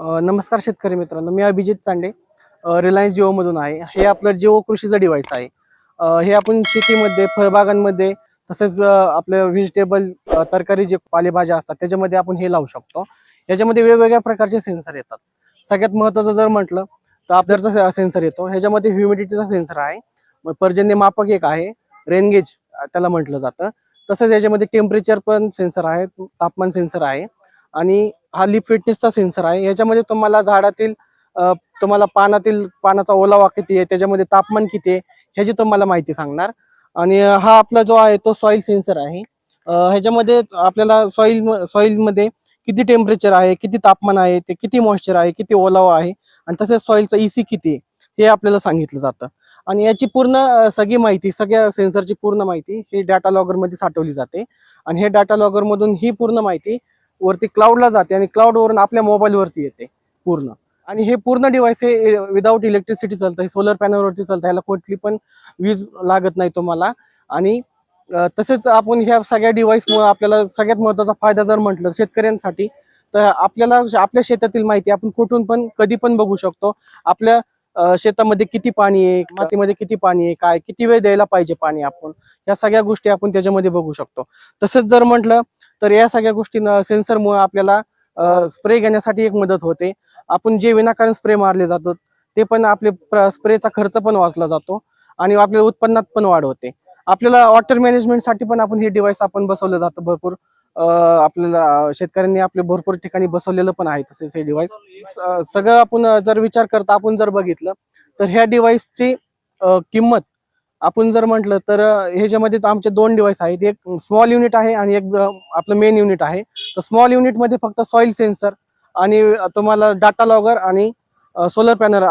नमस्कार शेतकरी मित्रांनो मी अभिजित चांडे रिलायन्स जिओमधून आहे. हे आपलं जिओ कृषीचं डिव्हाइस आहे. हे आपण शेतीमध्ये फळबागांमध्ये तसेच आपलं व्हेजिटेबल तरकारी जे पालेभाज्या असतात त्याच्यामध्ये आपण हे लावू शकतो. याच्यामध्ये वेगवेगळ्या प्रकारचे सेन्सर येतात. सगळ्यात महत्त्वाचं जर म्हटलं तर आपल्याचा सेन्सर येतो ह्याच्यामध्ये ह्युमिडिटीचा सेन्सर आहे. पर्जन्य मापक एक आहे रेनगेज त्याला म्हटलं जातं. तसंच याच्यामध्ये टेम्परेचर पण सेन्सर आहे तापमान सेन्सर आहे. आणि हा लिप फिटनेसचा सेन्सर आहे. याच्यामध्ये तुम्हाला झाडातील तुम्हाला पानातील पानाचा ओलावा किती आहे त्याच्यामध्ये तापमान किती आहे ह्याची तुम्हाला माहिती सांगणार. आणि हा आपला जो आहे तो सॉइल सेन्सर आहे. ह्याच्यामध्ये आपल्याला सॉइल सॉईलमध्ये किती टेम्परेचर आहे किती तापमान आहे ते किती मॉइश्चर आहे किती ओलावा आहे आणि तसेच सॉइलचा इसी किती आहे हे आपल्याला सांगितलं जातं. आणि याची पूर्ण सगळी माहिती सगळ्या सेन्सरची पूर्ण माहिती ही डाटा लॉगरमध्ये साठवली जाते. आणि हे डाटा लॉगरमधून ही पूर्ण माहिती वरती क्लाउडला जाते आणि क्लाउडवरून आपल्या मोबाईलवरती येते पूर्ण. आणि हे पूर्ण डिव्हाइस हे विदाऊट इलेक्ट्रिसिटी चालतं हे सोलर पॅनलवरती चालतं ह्याला कुठली पण वीज लागत नाही तुम्हाला. आणि तसेच आपण ह्या सगळ्या डिव्हाइसमुळे आपल्याला सगळ्यात महत्त्वाचा फायदा जर म्हटलं शेतकऱ्यांसाठी तर आपल्याला आपल्या शेतातील माहिती आपण कुठून पण कधी पण बघू शकतो. आपल्या शेतामध्ये किती पाणी आहे मातीमध्ये किती पाणी आहे काय किती वेळ द्यायला पाहिजे पाणी आपण? या सगळ्या गोष्टी आपण त्याच्यामध्ये बघू शकतो. तसंच जर म्हटलं तर या सगळ्या गोष्टींना सेन्सरमुळे आपल्याला स्प्रे घेण्यासाठी एक मदत होते. आपण जे विनाकारण स्प्रे मारले जातात ते पण आपले स्प्रेचा खर्च पण वाचला जातो आणि आपल्या उत्पन्नात पण वाढ होते. आपल्याला वॉटर मॅनेजमेंटसाठी पण आपण हे डिव्हाइस आपण बसवलं जातं भरपूर. आपल्याला शेतकऱ्यांनी आपले भरपूर ठिकाणी बसवलेलं पण आहे तसेच हे डिव्हाइस सगळं आपण जर विचार करता आपण जर बघितलं तर ह्या डिव्हाइसची किंमत आपण जर म्हटलं तर ह्याच्यामध्ये तर आमचे दोन डिव्हाइस आहेत. एक स्मॉल युनिट आहे आणि एक आपलं मेन युनिट आहे. तर स्मॉल युनिटमध्ये फक्त सॉइल सेन्सर आणि तुम्हाला डाटा लॉगर आणि सोलर पॅनल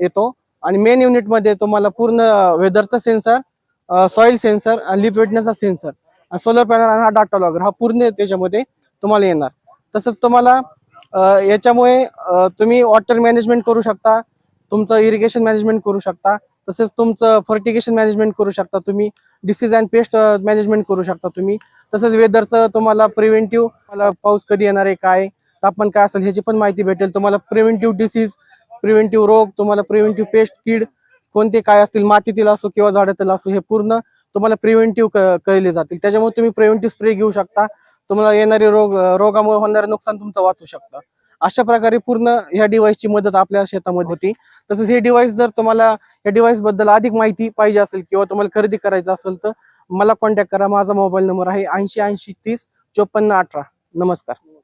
येतो. आणि मेन युनिटमध्ये तुम्हाला पूर्ण वेदरचा सेन्सर सॉइल सेन्सर आणि लिप वेटनेसचा सेन्सर सोलर पॅनल आणि हा डाटा लॉगर हा पूर्ण त्याच्यामध्ये तुम्हाला येणार. तसंच तुम्हाला याच्यामुळे तुम्ही वॉटर मॅनेजमेंट करू शकता तुमचं इरिगेशन मॅनेजमेंट करू शकता तसेच तुमचं फर्टिगेशन मॅनेजमेंट करू शकता तुम्ही डिसीज अँड पेस्ट मॅनेजमेंट करू शकता तुम्ही. तसंच वेदरचं तुम्हाला प्रिव्हेंटिव्ह मला पाऊस कधी येणार आहे काय तापमान काय असेल ह्याची पण माहिती भेटेल. तुम्हाला प्रिव्हेंटिव्ह डिसीज प्रिव्हेंटिव्ह रोग तुम्हाला प्रिव्हेंटिव्ह पेस्ट कीड कोणते काय असतील मातीतील असो किंवा झाडातील असो हे पूर्ण तुम्हाला प्रिव्हेंटिव्ह कळले जातील. त्याच्यामुळे तुम्ही प्रिव्हेंटिव्ह स्प्रे घेऊ शकता. तुम्हाला येणारे रोग रोगामुळे होणारे नुकसान तुमचं वाचू शकतं. अशा प्रकारे पूर्ण ह्या डिव्हाइसची मदत आपल्या शेतामध्ये होती. तसंच हे डिव्हाइस जर तुम्हाला या डिव्हाइसबद्दल अधिक माहिती पाहिजे असेल किंवा तुम्हाला खरेदी करायचं असेल तर मला कॉन्टॅक्ट करा. माझा मोबाईल नंबर आहे ऐंशी ऐंशी तीस चोपन्न अठरा. नमस्कार.